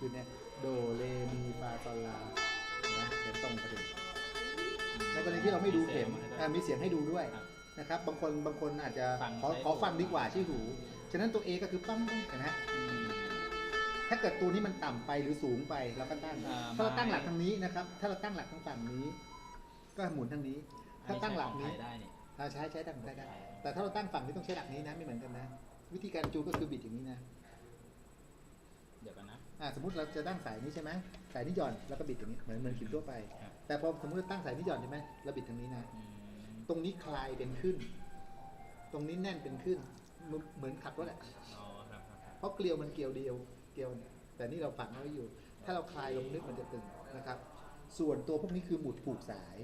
นี่ตัว A A คือเนี่ยโดเรมีฟาซอลลานะเขียนตรงประเด็นในกรณีที่เราไม่ดูเข็มอะมีเสียงให้ดูด้วยครับนะครับ บางคนบางคนอาจจะฟังขอใช้ขอฟังหูดีกว่าใช่หู ฉะนั้นตัว A ก็คือปั้งปั้งเห็นไหมฮะอืมถ้าเกิดตัวนี้มันต่ำไปหรือสูงไปเราก็ตั้งอ่าถ้าเราตั้งไม้หลักทางนี้นะครับ ถ้าเราตั้งหลักทางฝั่งนี้ ก็หมุนทางนี้ ถ้าตั้งหลักนี้อัใช้ของไทยได้นี่อ่าใช้ใช้ตั้งได้ได้แต่ถ้าเราตั้งฝั่งนี้ต้องใช้หลักนี้นะไม่เหมือนกันนะ วิธีการจูนก็คือบิดอย่างนี้นะเดี๋ยวกันนะ อ่าสมมติเราจะตั้งสายนี้ใช่ไหมสายนี้หย่อนแล้วก็บิดอย่างนี้เหมือนเหมือนขีดทั่วไป ครับ แต่พอสมมติเราตั้งสายนี้หย่อนใช่ไหมเราบิดทางนี้นะ อืมตรงนี้คลายเป็นขึ้น ตรงนี้แน่นเป็นขึ้นเหมือนเหมือนขับรถแหละ อ๋อครับครับครับเพราะเกลียวมันเกลียวเดียวเกลียวเนี่ยแต่นี่เราฝังเอาไว้อยู่ ถ้าเราคลายลงนึกมันจะตึงนะครับ ส่วนตัวพวกนี้คือหมุดผูกสาย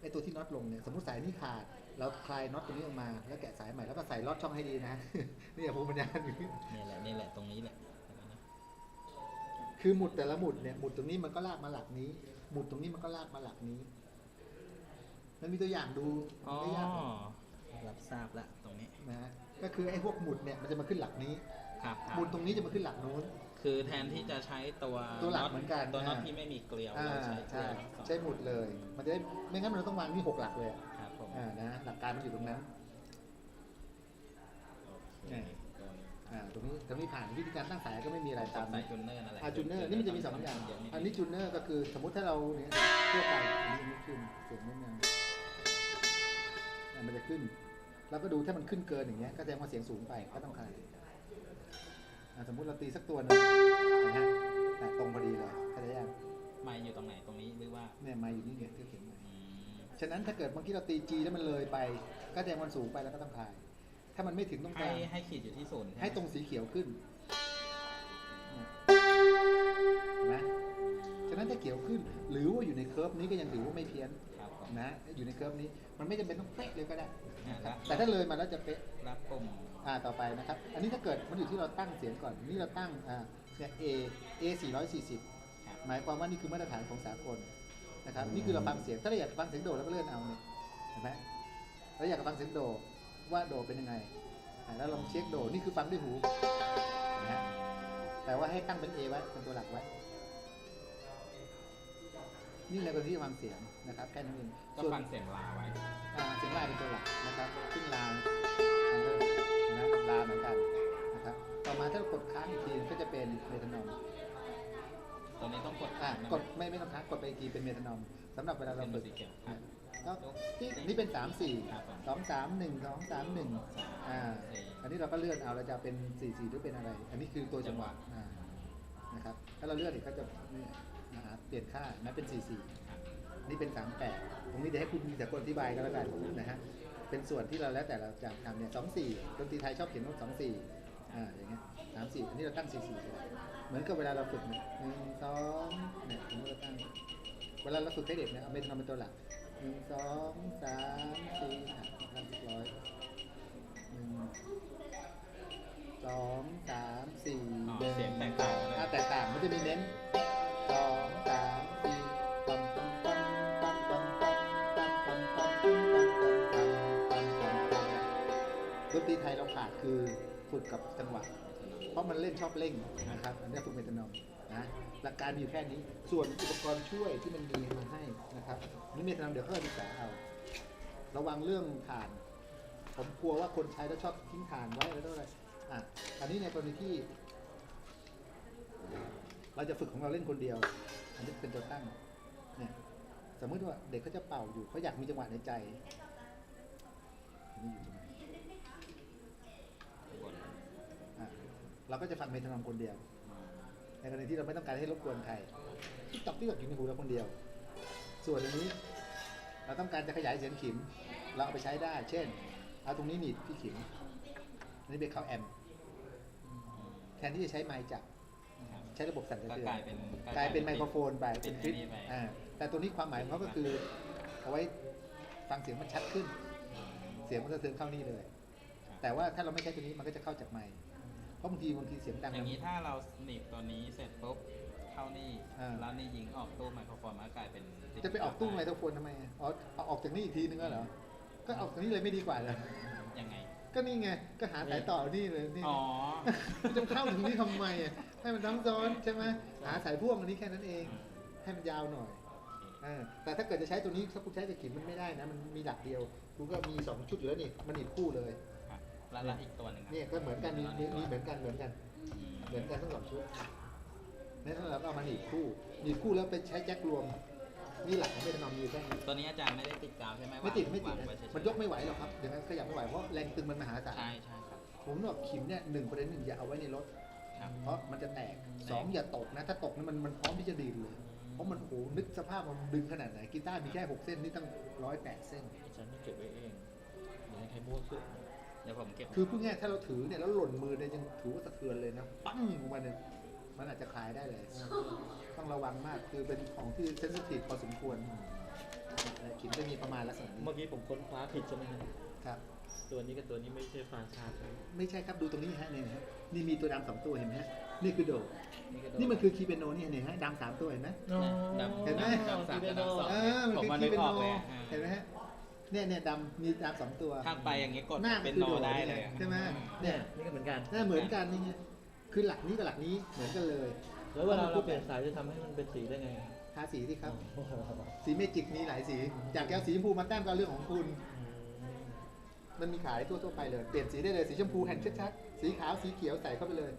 ไอตัวที่น็อตลงเนี่ยสมมติสายนี้ขาด เราคลายน็อตตรงนี้ออกมา แล้วแกะสายใหม่แล้วก็ใส่ลอดช่องให้ดีนะ นี่อย่าพูดปัญญาอยู่นี่แหละนี่แหละตรงนี้แหละเดี๋ยวกันนะ คือหมุดแต่ละหมุดเนี่ยหมุดตรงนี้มันก็ลากมาหลักนี้ หมุดตรงนี้มันก็ลากมาหลักนี้มันมีตัวอย่างดูอ๋อไม่ยากหรอกรับทราบละตรงนี้นะฮะก็คือไอ้พวกหมุดเนี่ยมันจะมาขึ้นหลักนี้ครับครับหมุดตรงนี้จะมาขึ้นหลักนู้น คือแทนที่จะใช้ตัวตัวหลักน็ตเหมือนกันตัวน็อตอ่าที่ไม่มีเกลียวอ่าเราใช้เกลีใช่ยวสองใช้หมุดเลย มันจะได้ไม่งั้นมันต้องวางที่หกหลักเลยอะครับผมอ่านะหลักการมันอยู่ตรงนั้นโอเคเนี่ยอ่าตรงนี้ตรงนี้ผ่านวิธีการตั้งสายก็ไม่มีอะไรตาตามมสายนี้จูนเนอร์นั่นแหละอ่าจูเนอร์นี่มันจะมีสองอย่างเดี๋ยวนี้อันนี้จูเนอร์ก็คือสมมติถ้าเราเนี่ยทั่วไปอันนี้อันนี้ขึ้นเสียงนิดนึงอ่ามันจะขึ้น แล้วก็ดูถ้ามันขึ้นเกินอย่างเงี้ยก็แสดงว่าเสียงสูงไปก็ต้องคลายอ่าสมมุติเราตีสักตัวหนึงนะฮะอะตรงพอดีเลยเข้าใจยังไม้อยู่ตรงไหนตรงนี้หรือว่าเนี่ยมาอยู่นี่เนี่ยที่เขียนมาอืมฉะนั้นถ้าเกิดเมื่อกี้เราตีจีแล้วมันเลยไป ก็แสดงมันสูงไปแล้วก็ต้องคลาย ถ้ามันไม่ถึงตรงกให้ลางให้ขีดอยู่ที่ศูนย์ช่ไมให้ตรงสีเขียวขึ้นเห็นไหมฉะนั้นถ้าเขียวขึ้น หรือว่าอยู่ในเคิร์ฟนี้ก็ยังถือว่าไม่เพี้ยนครับผมนะ อยู่ในเคิร์ฟนี้ มันไม่จำเป็นต้องเป๊ะเลยก็ได้ อ่าครับแต่ถ้าเลยมาแล้วจะเป๊ะ รับปุ่มอ่าต่อไปนะครับ อันนี้ถ้าเกิดมันอยู่ที่เราตั้งเสียงก่อน นี่เราตั้งอ่าเนี่ย A A 440ครับหมายความว่านี่คือมาตรฐานของสากลนะครับ นี่คือเราฟังเสียง ถ้าเราอยากฟังเสียงโดดเราก็เลื่อนเอาเนี่ย เห็นไหมเราอยากฟังเสียงโด ว่าโดเป็นยังไงอ่าแล้วลองเช็คโดนี่คือฟังด้วยหูเห็นไหมแต่ว่าให้ตั้งเป็น A ไว้เป็นตัวหลักไว้นี่ในกรณีที่ฟังเสียงนะครับแค่นั้นเองก็ส่วนฟังเสียงลาไว้อ่าเสียงลายเป็นตัวหลักนะครับซึ่งลางนะลาเหมือนกันนะครับต่อมาถ้าเรากดค้างอีกทีก็จะเป็นเมทานอมตรงนี้ต้องกดอะนะกดไม่ไม่ต้องค้างกดไปอีกทีเป็นเมทานอมสำหรับเวลาเราเป็นฝึก สีเขียวครับก็ที่นี่เป็นสามสี่ครับผมสองสามหนึ่งสองสามหนึ่งอ่าสี่ อันนี้เราก็เลื่อนเอาเราจะเป็นสี่สี่หรือเป็นอะไร อันนี้คือตัวจังหวะจังหวะอ่านะครับถ้าเราเลื่อนอีกก็จะเนี่ยนะฮะเปลี่ยนค่านะเป็นสี่สี่ครับนี่เป็นสามแปดตรงนี้เดี๋ยวให้คุณแต่คนอธิบายก็แล้วกันนะฮะเป็นส่วนที่เราแล้วแต่เราจะทำเนี่ยสองสี่ดนตรีไทยชอบเขียนว่าสองสี่อ่าอย่างเงี้ยสามสี่อันนี้เราตั้งสี่สี่ใช่ไหมเหมือนกับเวลาเราฝึกเนี่ยหนึ่งสองเนี่ยสมมติเราตั้ง เวลาเราฝึกให้เด็กเนี่ยเอาเมทานอมเป็นตัวหลัก หนึ่งสองสามสี่อะทำเรียบร้อยหนึ่งสองสามสี่อ๋อหนึ่เสียงแตกต่างกันเลย อะแตกต่างมันจะมีเน้นสองสามสี่ปัมปัมปัมปัมปัมปัมปัมปัมปัมปัมปัมปัมปัมปัมปัมดนตรีไทยเราขาดคือฝึกกับจังหวะ เพราะมันเล่นชอบเร่งนะครับ อันนี้ฝึกเมทานอม นะหลักการมีอยู่แค่นี้ ส่วนอุปกรณ์ช่วยที่มันมีมาให้นะครับนี่เมทนอมเดี๋ยวเขาจะศึกษาเอาระวังเรื่องถ่าน ผมกลัวว่าคนใช้แล้วชอบทิ้งถ่านไว้แล้วอะไรอะอันนี้ในกรณีที่ เราจะฝึกของเราเล่นคนเดียว อันนี้เป็นตัวตั้งเนี่ยสมมติว่าเด็กเขาจะเป่าอยู่เขาอยากมีจังหวะในใจนนี้อยู่ตรงไหนกดอะเราก็จะฟังเมทานอมคนเดียว ในกรณีที่เราไม่ต้องการให้รบกวนใครที่ตอกที่ตอกอยู่ในหูเราคนเดียว ส่วนอันนี้ เราต้องการจะขยายเสียงขิม เราเอาไปใช้ได้ เช่น เอาตรงนี้หนีบที่ขิมอันนี้เป็นเข้าแอมแทนที่จะใช้ไมค์จับใช้ระบบสั่นสะเทือกลานยเป็นกลายเป็นไมโครโฟนไปเป็เป็นคลิปแต่ตัวนี้ความหมายของเขาก็คือเอาไว้ฟังเสียงมันชัดขึ้น เสียงมันสะเทือนเข้านี่เลย แต่ว่าถ้าเราไม่ใช้ตัวนี้มันก็จะเข้าจากไมค์ เพราะบางทีบางทีเสียงดัง อย่างนี้ถ้าเราหนีบตัวนี้เสร็จปุ๊บเข้านี่อ่า แล้วนี่ยิงออกตู้ไมโครโฟนมันก็กลายเป็นจะไปออกตู้ไมโครโฟนทำไมอะอ๋อเอาออกจากนี่อีกทีนึงก็เหรอ ก็ออกจากนี่เลยไม่ดีกว่าเหรอ ยังไง ก็นี่ไง ก็หาสายต่อนี่เลยนี่อ๋อ จะเข้าถึงนี่ทำไมอะให้มันซ้ำซ้อนใช่ไหมหาสายพ่วงอันนี้แค่นั้นเอง ให้มันยาวหน่อย เออแต่ถ้าเกิดจะใช้ตัวนี้ถ้าคุณใช้กับขิมมันไม่ได้นะ มันมีหลักเดียว คุณก็มีสองชุดอยู่แล้วนี่ มันหนีบคู่เลยครับ แล้วแล้วอีกตัวหนึ่งครับเนี่ยก็เหมือนกันมีมีมีเหมือนกันเหมือนกันอืมเหมือนกันทั้งสองชุดนั่นเราก็เอามาหนีบคู่หนีบคู่แล้วไปใช้แจ็ครวม นี่หลักของเมทานอมมีอยู่แค่นี้ตัวนี้อาจารย์ไม่ได้ติดกาวใช่ไหมไม่ติดไม่ติดวางนะไว้เฉๆมันยกไม่ไหวหรอกครับอย่างนั้นขยับไม่ไหวเพราะแรงตึงมันมหาศาลใช่ใช่ครับผมบอกขิมเนี่ยหนึ่งประเด็นหนึ่งอย่าเอาไว้ในรถ ครับ เพราะมันจะแตกสองอย่าตกนะ ถ้าตกนี่มันมันพร้อมที่จะดีดเลย เพราะมันโหนึกสภาพมันดึงขนาดไหนกีตาร์มีแค่หกเส้นนี่ตั้งร้อยแปดเส้นอาจารย์ไม่เก็บไว้เองอย่าให้ใครมั่วขึ้นเดี๋ยวผมเก็บคือพูดง่ายๆถ้าเราถือเนี่ยแล้วหล่นมือเนี่ยยังถือว่าสะเทือนเลยนะปั้งออกมาเนี่ยมันอาจจะคลายได้เลย ต้องระวังมากคือเป็นของที่เซนซิทีฟพอสมควรและขิมจะมีประมาณลักษณะนี้เมื่อกี้ผมค้นคว้าผิดใช่ไหมครับครับตัวนี้กับตัวนี้ไม่ใช่ฟานชาร์ปไม่ใช่ครับดูตรงนี้ฮะเนี่ยนะฮะนี่มีตัวดำสองตัวเห็นไหมฮะนี่คือโดดนี่ก็โดนี่มันคือคีเปโนเนี่ยเนี่ยฮะดำสามตัวเห็นไหมดำเห็นไหมดำสามกับดำสองเออมันผมคือมาคีนึกเปอโนอกเลยอ่าเห็นไหมฮะ เนี่ยเนี่ยดำมีดำสองตัวข้างไปอย่างงี้กดหน้าเป็นคือโนโดดได้นี่เลยใช่ไหมเนี่เนี่ยยนี่ก็เหมือนกัน หน้าเหมือนกันนี่ไงคือหลักนี้กับหลักนี้เหมือนกันเลยแล้วเวลาเราเปลี่ยนสายจะทำให้มันเป็นสีได้ไงทาสีที่ครับ โอ้โหสีเมจิกมีหลายสีอยากจะเอาสีชมพูมาแต้มก็เรื่องของคุณ มันมีขายทั่วๆไปเลย เปลี่ยนสีได้เลยสีชมพูแห่นชัดๆสีขาวสีเขียวใส่เข้าไปเลย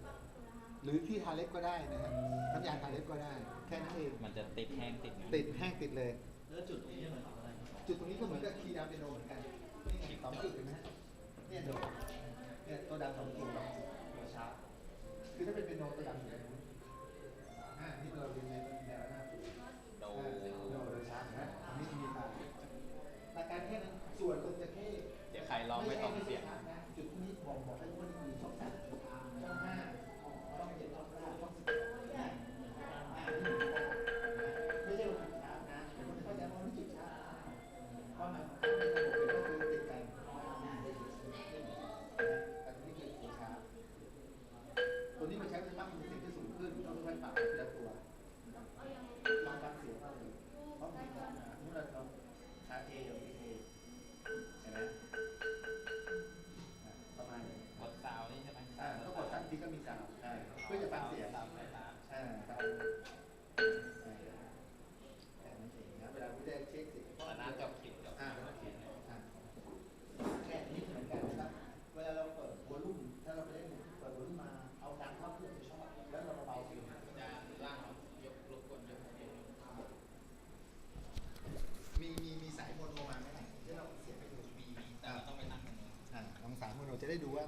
หรือที่ทาเล็บก็ได้นะฮะน้ำยาทาเล็บก็ได้ แค่นั้นเองมันจะติดแห้งติดนะติดแห้งติดเลย แล้วจุดตรงนี้มันอะไร จุดตรงนี้ก็เหมือนกับคีย์ดำเป็นโนเหมือนกันนี่ไงสองจุดเห็นไหมฮะเนี่ยโดดเนี่ยตัวดำสองจุดตัวชาร์ปคือถ้าเป็นเป็นโนตัวดำอยู่ตรงนู้นอ่านี่เราเป็นในแนวหน้าปูโดโดโดตัวชาร์ปนะอันนี้มีตาหลักการแค่นั้นส่วนตรงจะแค่เดี๋ยวใครร้องไม่ต้องเสียงจุดนี้บอกบอกให้ว่า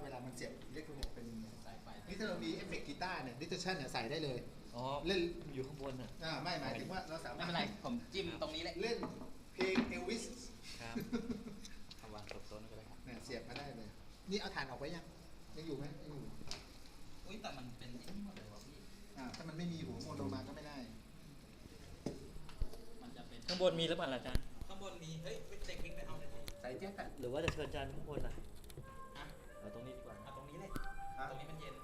เวลามันเสียบอิเล็กโทรนิกส์เป็นยังไงสายไฟนี่ถ้าเรามีเอฟเฟกต์กีตาร์เนี่ยดิจิชันเนี่ยใส่ได้เลย อ๋อเล่นอยู่ข้างบนอะอ่าไม่หมายถึงว่าเราสามารถไม่เป็นไรผมจิ้มตรงนี้เลยเล่นเพลงเอลวิสครับเอาวางตบโต๊ะนั่นก็ได้ครับเนี่ยเสียบมาได้เลย นี่เอาฐานออกไว้ยังยังอยู่ไหมยังอยู่อุ้ยแต่มันเป็นไอ้นี่หมดเลยวะพี่อ่าถ้ามันไม่มีหัวโมโนมาก็ไม่ได้ มันจะเป็นข้างบนมีหรือเปล่าล่ะอาจารย์ข้างบนมีเฮ้ยเด็กวิ่งไปเอาเลยดิใส่แจ็คอะหรือว่าจะเชิญอาจารย์ข้างบนล่ะอะเอา ตรงนี้ดีกว่าเอาตรงนี้เลยอะตรงนี้มันเย็น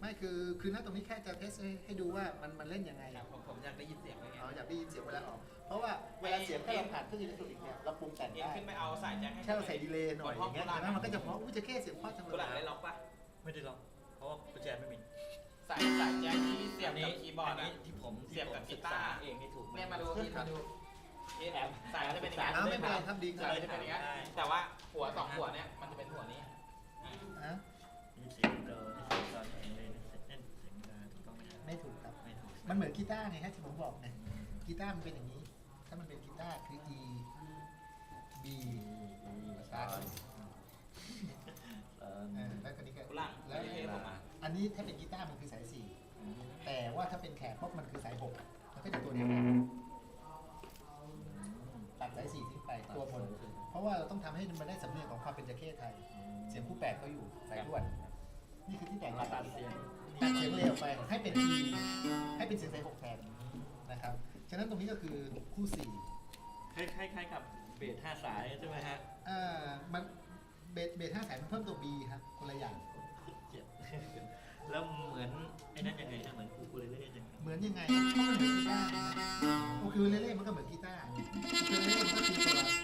ไม่คือคือณตรงนี้แค่จะเทสให้ให้ดูว่ามันมันเล่นยังไงครับผมผมอยากได้ยินเสียงเลยไง เราอยากได้ยินเสียงเวลาออก เพราะว่าเวลาเสียงถ้าเราผ่านเครื่องอิเล็กทรอนิกส์เนี่ยเราปรุงแต่งเอ็นได้ขึ้นไปเอาสายแจ็คให้แค่เราใส่ดีเลย์หน่อยอย่างเงี้ยบนห้ใช่ไหมมันก็จะเพราะอุ้ยจะแค่เสียงเพราะจังเลกุหลาบได้ยล็อกปะไม่ได้หรอกเพราะว่ากุญแจไม่มีสายสายแจ็คที่เสียบกับคีย์บอร์ดนอะ นี้ที่ผมเสียบกับที่กีผมตาร์ศึกษเองนี่ถูกไหเนี่ยมาดูพี่มาดูนี่แอบสายมันจะเป็นอย่างนี้อ่าไม่เป็นไรครับดีคสารัยบจะเป็นอย่างนี้แต่ว่าหัวสองหัวเนี่ยมันจะเป็นหัวนี้ ม่ถูกมันเหมือนกีตาร์ไงฮะที่ผมบอกไงกีตาร์มันเป็นอย่างนี้ ถ้ามันเป็นกีตาร์คือ E B ตาเออเออแล้วก็นี้ก็กุหลาบแล้แล้ววที่ผมอะ อันนี้ถ้าเป็นกีตาร์มันคือสายสี่แต่ว่าถ้าเป็นแขกปุ๊บมันคือสายหกมันก็จะตัวเดียวกันตัดสายสี่ทิ้งไปตัวบนเพราะว่าเราต้องทำให้มันได้สำเนียงของความเป็นจระเข้ไทย เสียงคู่แปดเขาอยู่สายด้วนนี่ ตัดเสียงเร็วไปให้เป็น E ให้เป็นเสียงสายหกแทนนะครับ ฉะนั้นตรงนี้ก็คือคู่สี่คล้ายๆกับเบสห้าสายใช่ไหมฮะอ่ามันเบสเบสห้าสายมันเพิ่มตัว B ครับคนละอย่าง เจ็บแล้วเหมือนไอ้นั่นยังไงนะเหมือนคูคูเลเล่ยังไงเหมือนยังไงก็มันเหมือนกีตาร์นะโอคิวเลเล่มันก็เหมือนกีตาร์โอคิวเลเล่มันก็คือตัว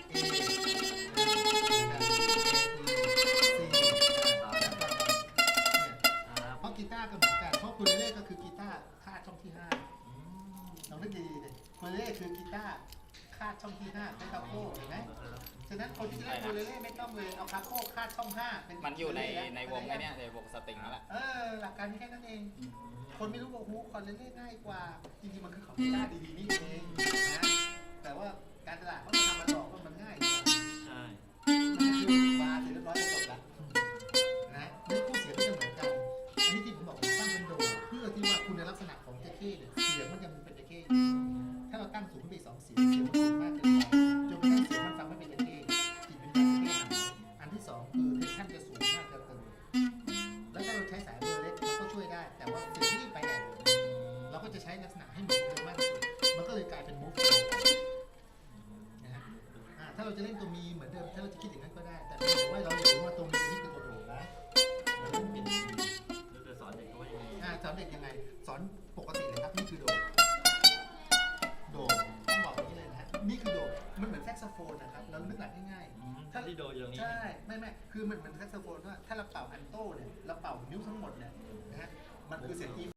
เวยเอาคาโคคาดช่องห้เป็มันอยู่ในในวงไอ้เนี่ยในวงสตริงนั่นแหละเออหลักการแค่นั้นเอง คนไม่รู้บอกฮูคอนเล่นง่ายกว่า จริงๆมันคือของกีฬาดีๆนี่เองนะแต่ว่าการตลาดเที่โดอย่างนี้ ใช่ ไม่ไม่คือมันเหมือนแซกโซโฟนว่าถ้าเราเป่าอันโต้เนี่ยเราเป่านิ้วทั้งหมดเนี่ยนะฮะมันคือเสียงอี